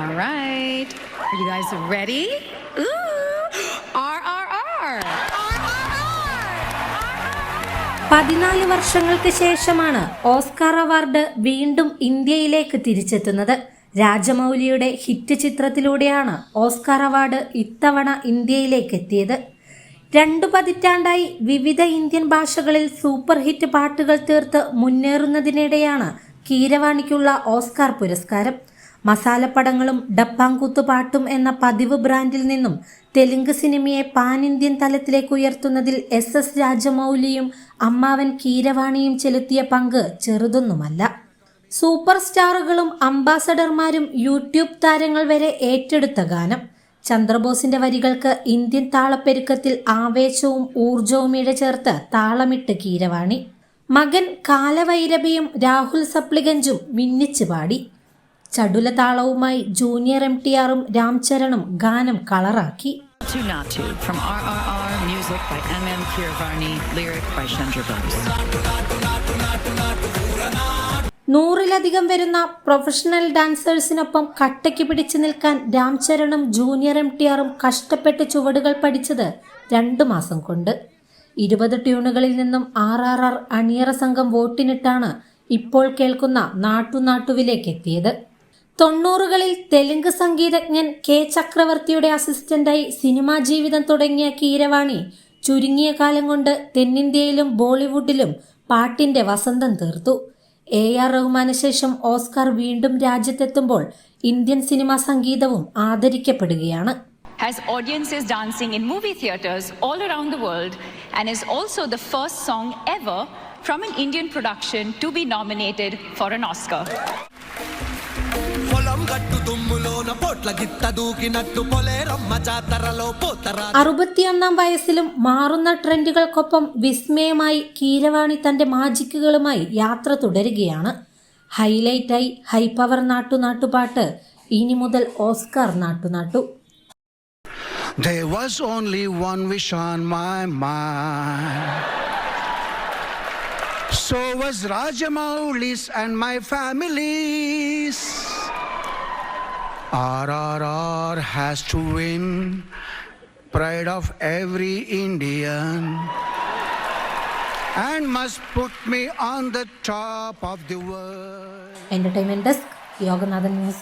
All right. Are you guys ready? പതിനാല് വർഷങ്ങൾക്ക് ശേഷമാണ് ഓസ്കാർ അവാർഡ് വീണ്ടും ഇന്ത്യയിലേക്ക് തിരിച്ചെത്തുന്നത്. രാജമൗലിയുടെ ഹിറ്റ് ചിത്രത്തിലൂടെയാണ് ഓസ്കാർ അവാർഡ് ഇത്തവണ ഇന്ത്യയിലേക്ക് എത്തിയത്. രണ്ടു പതിറ്റാണ്ടായി വിവിധ ഇന്ത്യൻ ഭാഷകളിൽ സൂപ്പർ ഹിറ്റ് പാട്ടുകൾ തീർത്ത് മുന്നേറുന്നതിനിടെയാണ് കീരവാണിക്കുള്ള ഓസ്കാർ പുരസ്കാരം. മസാലപ്പടങ്ങളും ഡപ്പാങ്കൂത്ത് പാട്ടും എന്ന പതിവ് ബ്രാൻഡിൽ നിന്നും തെലുങ്ക് സിനിമയെ പാൻ ഇന്ത്യൻ തലത്തിലേക്ക് ഉയർത്തുന്നതിൽ എസ് എസ് രാജമൗലിയും അമ്മാവൻ കീരവാണിയും ചെലുത്തിയ പങ്ക് ചെറുതൊന്നുമല്ല. സൂപ്പർ സ്റ്റാറുകളും അംബാസഡർമാരും യൂട്യൂബ് താരങ്ങൾ വരെ ഏറ്റെടുത്ത ഗാനം. ചന്ദ്രബോസിന്റെ വരികൾക്ക് ഇന്ത്യൻ താളപ്പെരുക്കത്തിൽ ആവേശവും ഊർജവും ഇഴചേർത്ത് താളമിട്ട് കീരവാണി. മകൻ കാലവൈരബിയും രാഹുൽ സപ്ലിഗഞ്ചും മിന്നിച്ചു പാടി. ചടുല താളവുമായി ജൂനിയർ എം ടി ആറും രാംചരണും ഗാനം കളറാക്കി. To Not from RRR, music by MM Kiravani, lyric by Chandra Bose. നൂറിലധികം വരുന്ന പ്രൊഫഷണൽ ഡാൻസേഴ്സിനൊപ്പം കട്ടയ്ക്ക് പിടിച്ചു നിൽക്കാൻ രാംചരണും ജൂനിയർ എം ടി ആറും കഷ്ടപ്പെട്ട് ചുവടുകൾ പഠിച്ചത് രണ്ടു മാസം കൊണ്ട്. ഇരുപത് ട്യൂണുകളിൽ നിന്നും ആർ ആർ ആർ അണിയറ സംഘം വോട്ടിനിട്ടാണ് ഇപ്പോൾ കേൾക്കുന്ന നാട്ടുനാട്ടുവിലേക്ക് എത്തിയത്. തൊണ്ണൂറുകളിൽ തെലുങ്ക് സംഗീതജ്ഞൻ കെ ചക്രവർത്തിയുടെ അസിസ്റ്റന്റായി സിനിമാ ജീവിതം തുടങ്ങിയ കീരവാണി ചുരുങ്ങിയ കാലം കൊണ്ട് തെന്നിന്ത്യയിലും ബോളിവുഡിലും പാട്ടിന്റെ വസന്തം തീർത്തു എ ആർ റഹ്മാന് ശേഷം ഓസ്കാർ വീണ്ടും രാജ്യത്തെത്തുമ്പോൾ ഇന്ത്യൻ സിനിമാ സംഗീതവും ആദരിക്കപ്പെടുകയാണ് has audiences dancing in movie theaters all around the world and is also the first song ever from an Indian production to be nominated for an Oscar. അറുപത്തിയൊന്നാം വയസ്സിലും മാറുന്ന ട്രെൻഡുകൾക്കൊപ്പം വിസ്മയമായി കീരവാണി തന്റെ മാജിക്കുകളുമായി യാത്ര തുടരുകയാണ്. ഹൈലൈറ്റായി high power നാട്ടു നാട്ടുപാട്ട് ഇനി മുതൽ Oscar Naatu Naatu There was only one wish on my mind. So was Rajamouli's and my families. RRR has to win, pride of every Indian, and must put me on the top of the world. Entertainment Desk, Yoganathan News.